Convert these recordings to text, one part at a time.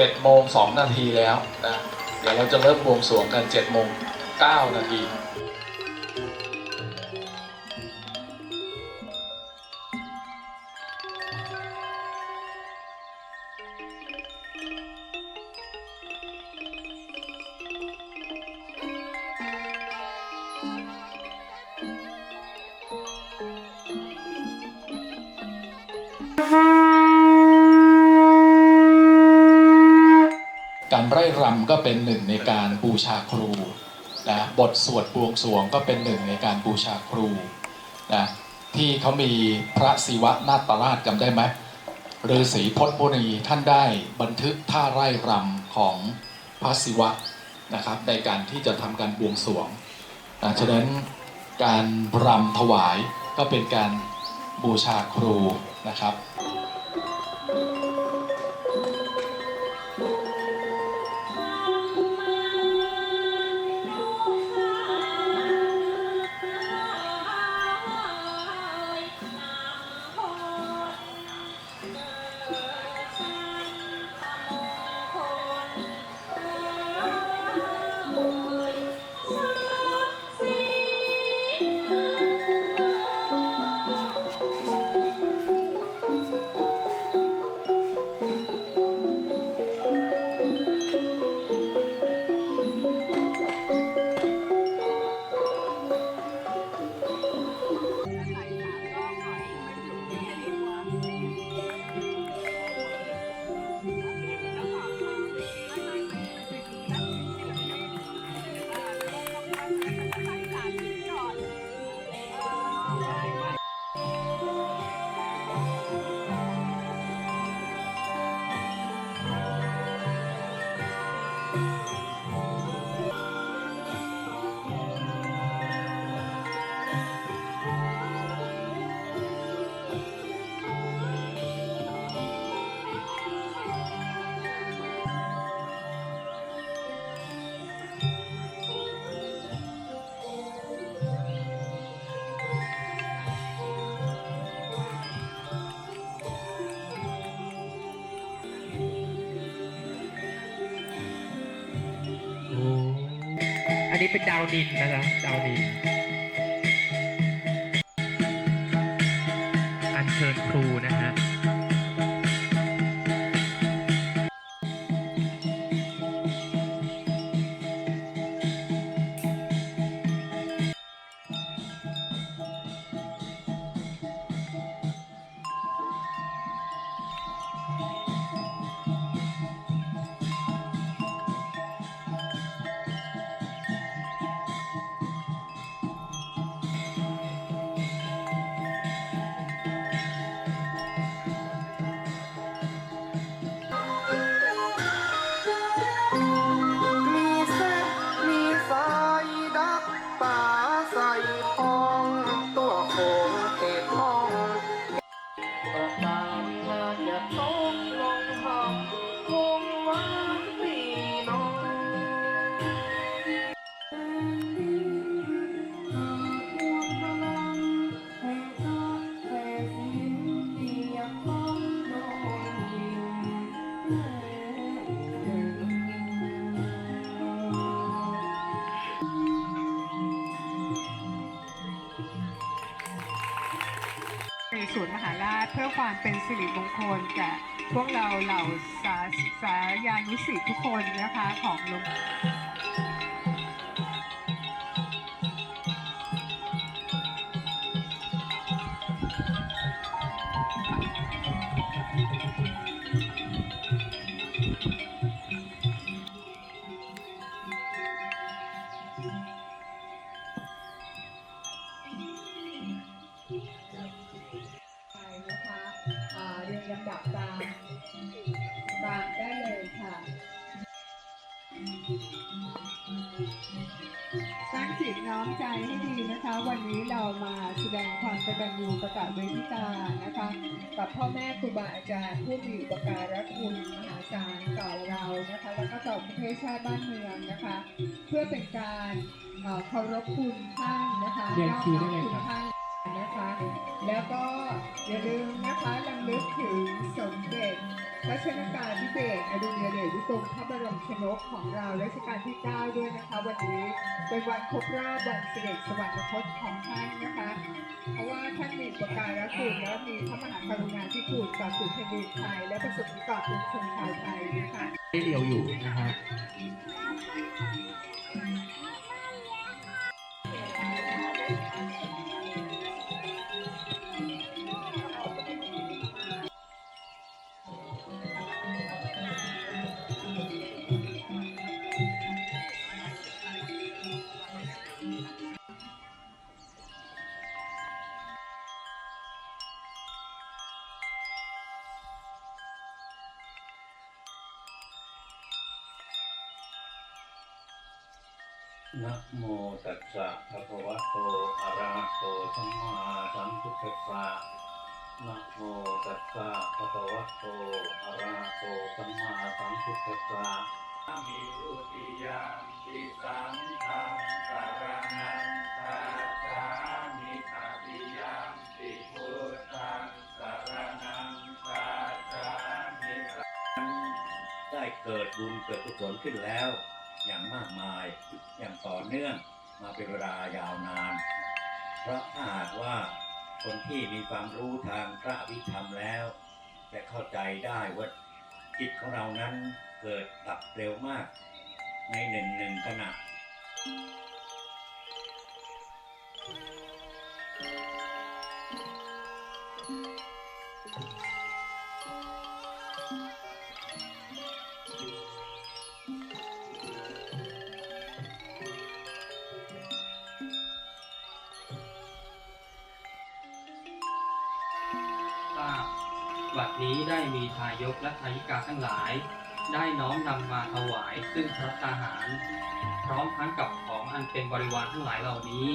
7โมง2นาทีแล้วนะเดี๋ยวเราจะเริ่มบวงสรวงกัน7โมง9นาที การไร่รำก็เป็นหนึ่งในการบูชาครูนะบทสวดบวงสรวงก็เป็นหนึ่งในการบูชาครูนะที่เขามีพระศิวะนาตราชจำได้ไหมฤาษีพจน์มุนีท่านได้บันทึกท่าไร่รำของพระศิวะนะครับในการที่จะทำการบวงสรวงนะฉะนั้นการรำถวายก็เป็นการบูชาครูนะครับ นี้เป็นดาวดินนะจ๊ะดาวดิน อันเชิญครูนะฮะ ความเป็นสิริมงคลแก่พวกเราเหล่าสาสายานุสิษย์ทุกคนนะคะของหลวง มีอุปการะคุณมหาศาลต่อเรานะคะแล้วก็ต่อประเทศชาติบ้านเมืองนะคะ เพื่อเป็นการเอ่อเคารพคุณท่านนะคะเรียนคิวได้เลยครับนอบน้อมณท่าน นะคะ แล้วก็อย่าลืมนะคะลำลึกถึงสมเด็จพระชนกาธิเบศรอดุลยเดชวิกรมพระบรมชนกของเรารัชกาลที่ 9 ด้วยนะคะ วันนี้เป็นวันครบรอบวันเสด็จสวรรคตของท่านนะคะ เพราะว่าท่านมีประการรักคุณและมีพระมหากรุณาธิคุณต่อสู่แผ่นดินไทย และประสบนิกรปวงชนชาวไทยนะคะได้เดียวอยู่นะฮะ นะโมตัสสะภะคะวะโต อะระหะโต สัมมาสัมพุทธัสสะนะโมตัสสะภะคะวะโต อะระหะโต สัมมาสัมพุทธัสสะมิรุติยามปิสังฆังสารนังคาจามิตติยามปิพุทธังสารนังคาจามิได้เกิดบุญเกิดกุศลขึ้นแล้ว อย่างมากมาย อย่างต่อเนื่องมาเป็นเวลายาวนาน เพราะถ้าหากว่าคนที่มีความรู้ทางพระวิธรรมแล้ว จะเข้าใจได้ว่าจิตของเรานั้นเกิดดับเร็วมากในหนึ่งหนึ่งขณะ นี้ได้มีทายกและทายิกาทั้งหลาย ได้น้อมนำมาถวายซึ่งพระตาหาร พร้อมทั้งกับของอันเป็นบริวารทั้งหลายเหล่านี้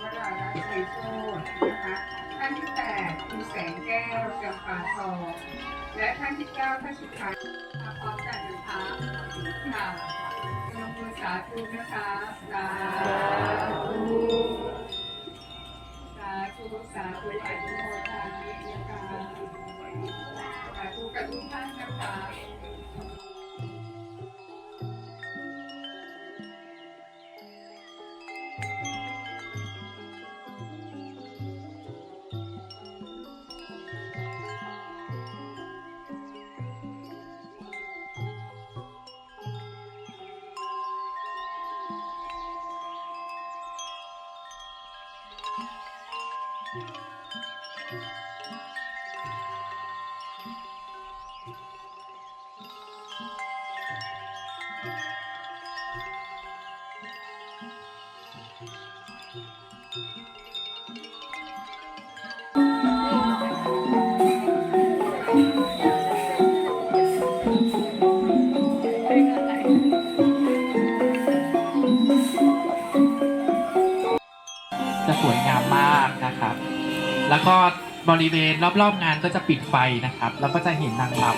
วรารัตน์ชัยโชตนะคะท่านที่แปดคือแสงแก้วจำปาทองและท่านที่เก้าท่านสุดท้ายมาพร้อมกันนะคะค่ะลงมือสาธุนะคะสาธุสาธุสาธุอนุโม สาธุกับทุกท่านนะคะ บริเวณรอบๆงานก็จะปิดไฟนะครับ แล้วก็จะเห็นนางรำ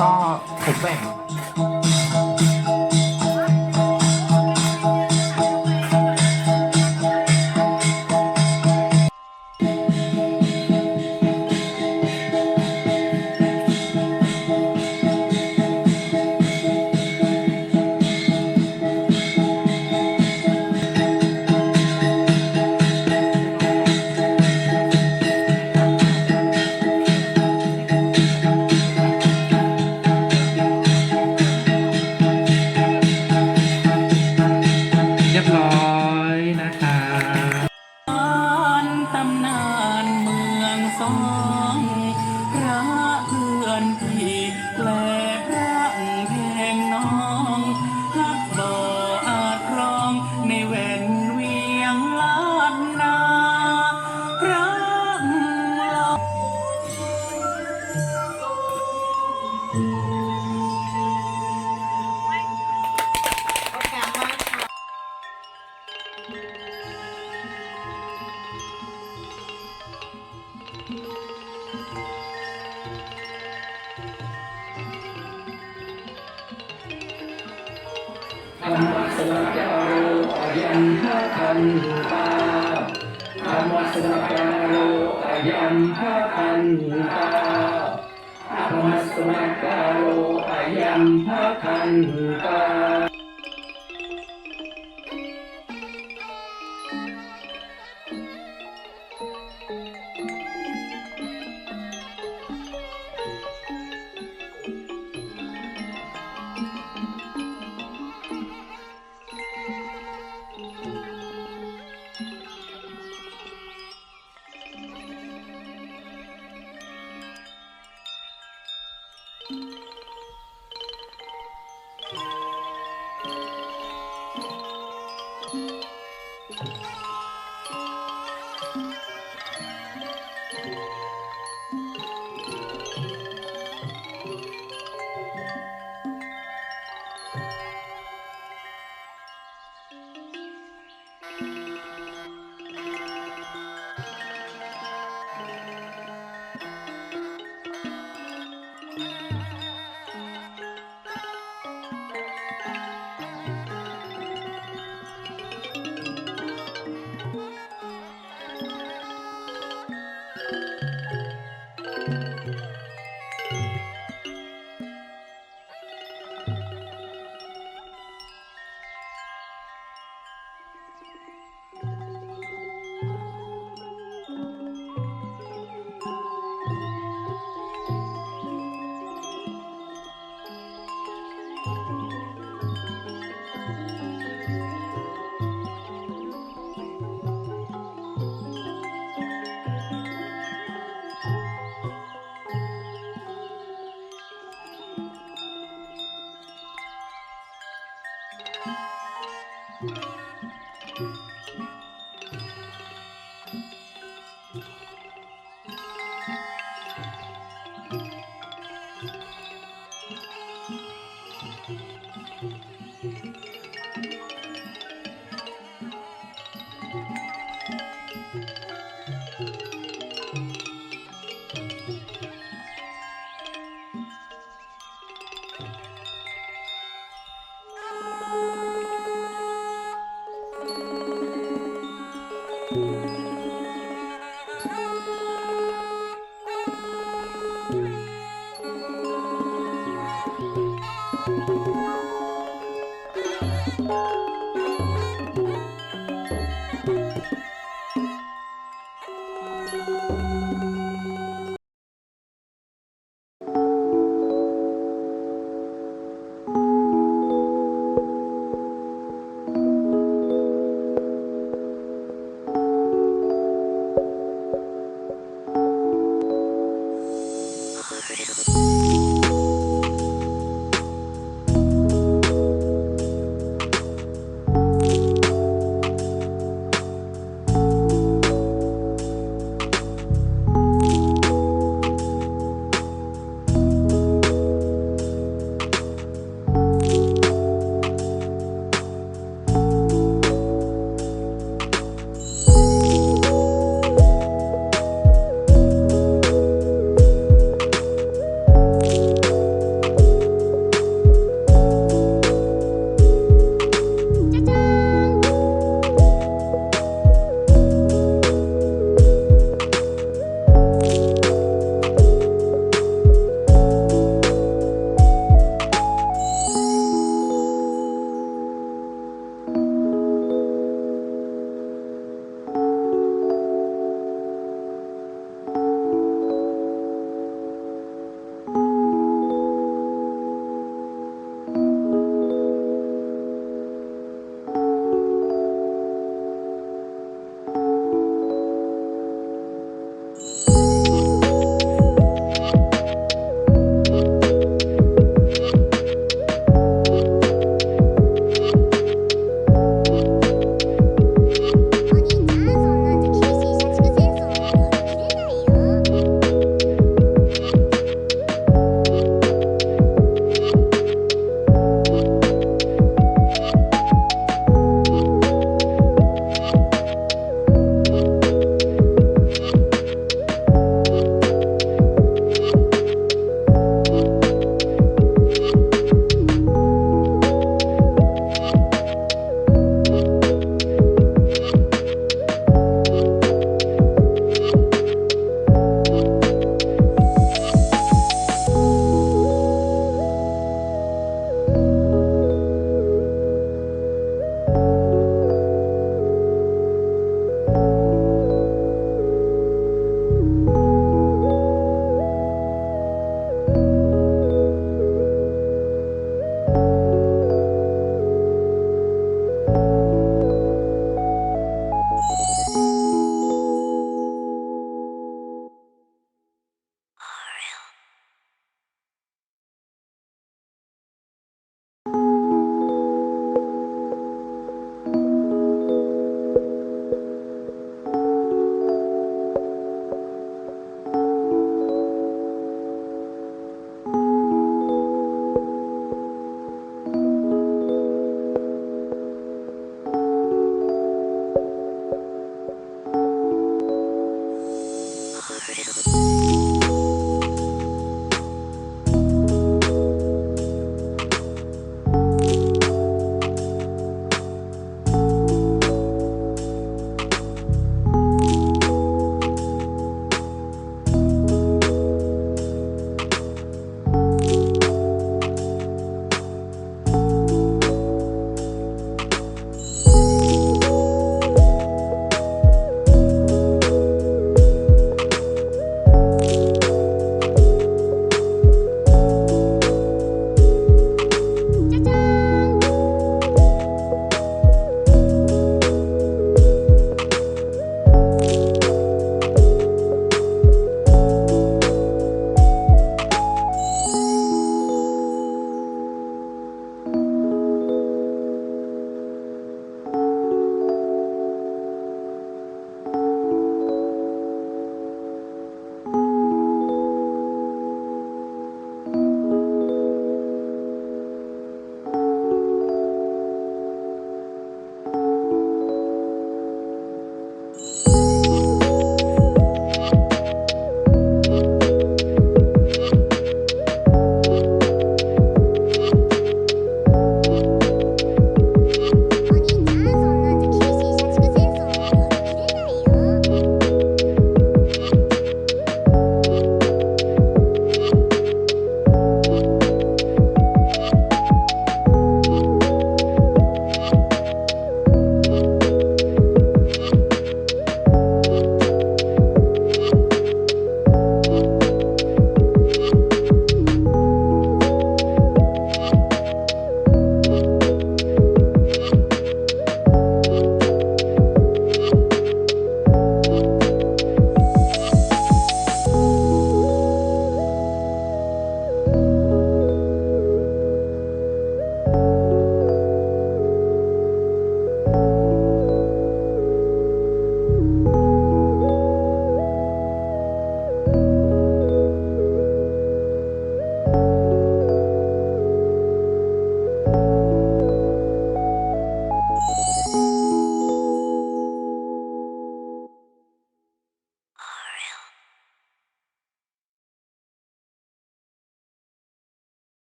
ก็ผมแบ่ง มภะคันตา